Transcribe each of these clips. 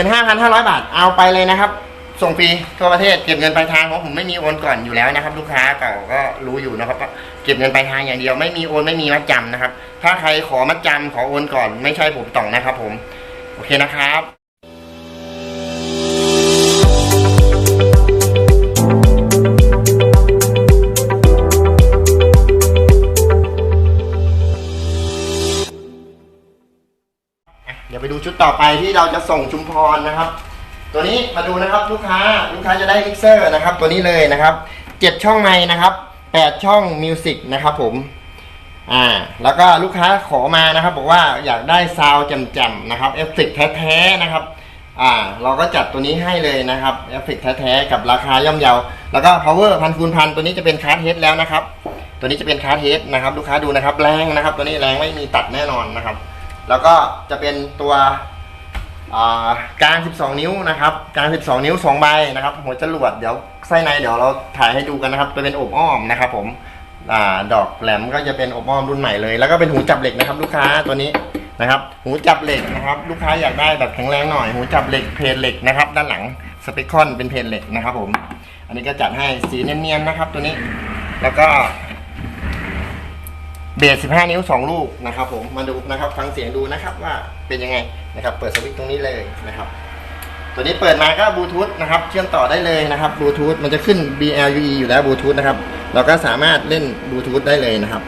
15,500 บาท เอาไปเลยนะครับ ส่งฟรีทั่วประเทศ เก็บเงินปลายทางของผมไม่มีโอนก่อนอยู่แล้วนะครับ ลูกค้าเก่าก็รู้อยู่นะครับว่าเก็บเงินปลายทางอย่างเดียวไม่มีโอนไม่มีมัดจำนะครับ ถ้าใครขอมัดจำขอโอนก่อนไม่ใช่ผมต่องนะครับ ผม โอเคนะครับ ชุดต่อไปที่เราจะส่งชุมพรนะครับ ตัวนี้มาดูนะครับลูกค้าลูกค้าจะได้มิกเซอร์นะครับ ตัวนี้เลยนะครับเจ็ดช่องไม้นะครับแปดช่องมิวสิกนะครับผมอ่าแล้วก็ลูกค้าขอมานะครับ บอกว่าอยากได้ซาวด์แจ่มๆนะครับเอฟเฟกแท้ๆนะครับอ่าเราก็จัดตัวนี้ให้เลยนะครับเอฟเฟกแท้ๆกับราคาย่อมเยา แล้วก็ power พันคูณพันตัวนี้จะเป็นคาร์ดเฮดแล้วนะครับ ตัวนี้จะเป็นคาร์ดเฮดนะครับ ลูกค้าดูนะครับ แรงนะครับ ตัวนี้แรงไม่มีตัดแน่นอนนะครับ แล้วก็จะเป็นตัวกลาง 12 นิ้วนะครับกลาง 12 นิ้ว 2 ใบนะครับหัวจรวดเดี๋ยวไส้ในเดี๋ยวเราถ่ายให้ดูกันนะครับจะเป็นอบอ้อมนะครับ ผมอดอกแหลมก็จะเป็นอบอ้อมรุ่นใหม่เลย แล้วก็เป็นหูจับเหล็กนะครับ ลูกค้าตัวนี้นะครับ หูจับเหล็กนะครับ ลูกค้าอยากได้แบบแข็งแรงหน่อย หูจับเหล็กเพลเหล็กนะครับ ด้านหลังสเปคคอนเป็นเพลเหล็กนะครับ ผม อันนี้ก็จัดให้สีเนียนๆนะครับ ตัวนี้ แล้วก็ เบส15 นิ้ว 2 ลูกนะครับผมมาดูนะครับฟังเสียงดูนะครับว่าเป็นยังไงนะครับ เปิดสวิตช์ตรงนี้เลยนะครับ ตัวนี้เปิดมาก็บลูทูธนะครับเชื่อมต่อได้เลยนะครับบลูทูธมันจะขึ้น BLUE อยู่แล้วบลูทูธนะครับเราก็สามารถเล่นบลูทูธได้เลยนะครับ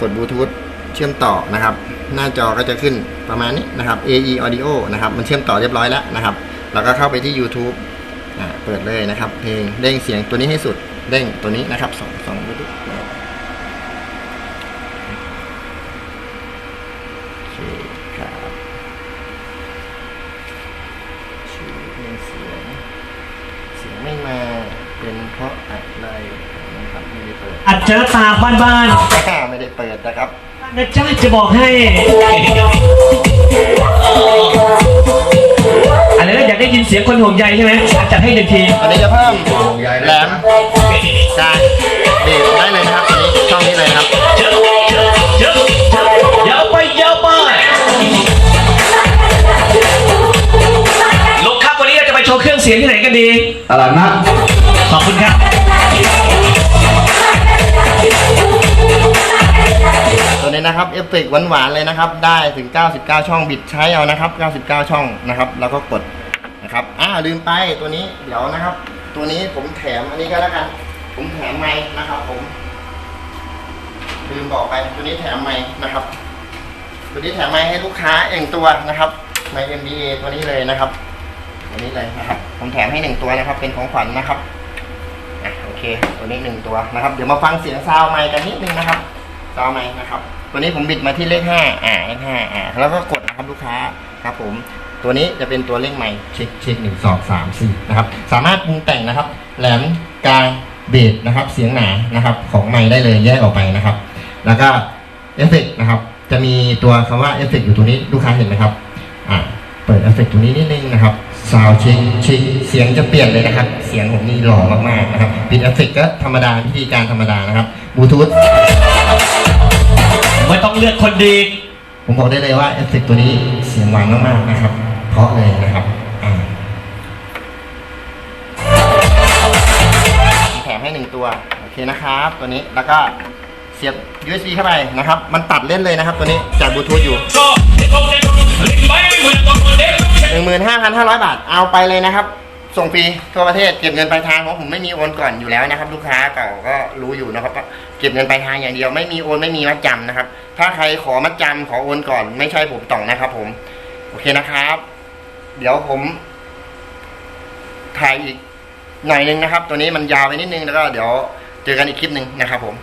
กดบลูทูธเชื่อมต่อนะครับ หน้าจอก็จะขึ้นประมาณนี้นะครับ AE Audio นะครับมันเชื่อมต่อเรียบร้อยแล้วนะครับเราก็เข้าไปที่ YouTube อ่าเปิดเลยนะครับ เพลงเด้งเสียงตัวนี้ให้สุดเด้งตัวนี้นะครับสองสองไปดู โอเคครับชื่อเพลงเสียง เสียงไม่มาเป็นเพราะอะไรนะครับไม่ได้เปิดอัจฉริตาบ้านบ้านไม่ได้เปิดนะครับๆนะจ๊ะจะบอกให้ อะไรนะอยากได้ยินเสียงคนห่วงใยใช่ไหมจัดให้หนึ่งทีตอนนี้จะเพิ่มแหลมกลางเบสได้ สียงที่ไหนกันดีตลาดนัดขอบคุณครับ ตัวนี้นะครับเอฟเฟกต์หวานๆเลยนะครับ ได้ถึง 99 ช่องบิดใช้เอานะครับ 99 ช่องนะครับ แล้วก็กดนะครับอ่าลืมไปตัวนี้เดี๋ยวนะครับ ตัวนี้ผมแถมอันนี้ก็แล้วกัน ผมแถมไม้นะครับ ผมลืมบอกไปตัวนี้แถมไม้นะครับ ตัวนี้แถมไม้ให้ลูกค้าเองตัวนะครับไม้ MBA ตัวนี้เลยนะครับ ตัวนี้เลยนะครับ ผมแถมให้หนึ่งตัวนะครับ เป็นของขวัญนะครับอะโอเค ตัวนี้หนึ่งตัวนะครับ เดี๋ยวมาฟังเสียงซาวไมค์กันนิดนึงนะครับซาวไมค์นะครับ ตัวนี้ผมบิดมาที่เลขห้าอ่าเลขห้าอ่าแล้วก็กดนะครับลูกค้าครับ ผม ตัวนี้จะเป็นตัวเร่งไมค์เช็คเช็คหนึ่งสองสามสี่นะครับ สามารถปรุงแต่งนะครับ แหลมกลางเบสนะครับ เสียงหนานะครับ ของไมค์ได้เลยแยกออกไปนะครับ แล้วก็เอฟเฟกต์นะครับจะมีตัวคำว่าเอฟเฟกต์อยู่ตรงนี้ลูกค้าเห็นไหมครับ อ่า เปิดเอฟเฟกต์ตรงนี้นิดนึงนะครับ ซาวเช็คเช็คเสียงจะเปลี่ยนเลยนะครับ เสียงผมนี่หล่อมากๆนะครับปิดเอฟเฟกต์ก็ธรรมดาวิธีการธรรมดานะครับบลูทูธไม่ต้องเลือกคนดี ผมบอกได้เลยว่าเอฟเฟกต์ตัวนี้เสียงหวานมากๆนะครับ เพราะเลยนะครับอ่าผมแถมให้หนึ่งตัว โอเคนะครับ ตัวนี้แล้วก็เสียบ USB เข้าไปนะครับ มันตัดเล่นเลยนะครับ ตัวนี้จากบลูทูธอยู่ 15,500 บาท เอาไปเลยนะครับ ส่งฟรีทั่วประเทศ เก็บเงินปลายทางของผมไม่มีโอนก่อนอยู่แล้วนะครับ ลูกค้าเก่าก็รู้อยู่นะครับเก็บเงินปลายทางอย่างเดียวไม่มีโอนไม่มีมัดจำนะครับ ถ้าใครขอมัดจำขอโอนก่อน ไม่ใช่ผมต่องนะครับ ผม โอเคนะครับ เดี๋ยวผมถ่ายอีกหน่อยนึงนะครับ ตัวนี้มันยาวไปนิดนึงแล้วก็เดี๋ยวเจอกันอีกคลิปหนึ่งนะครับผม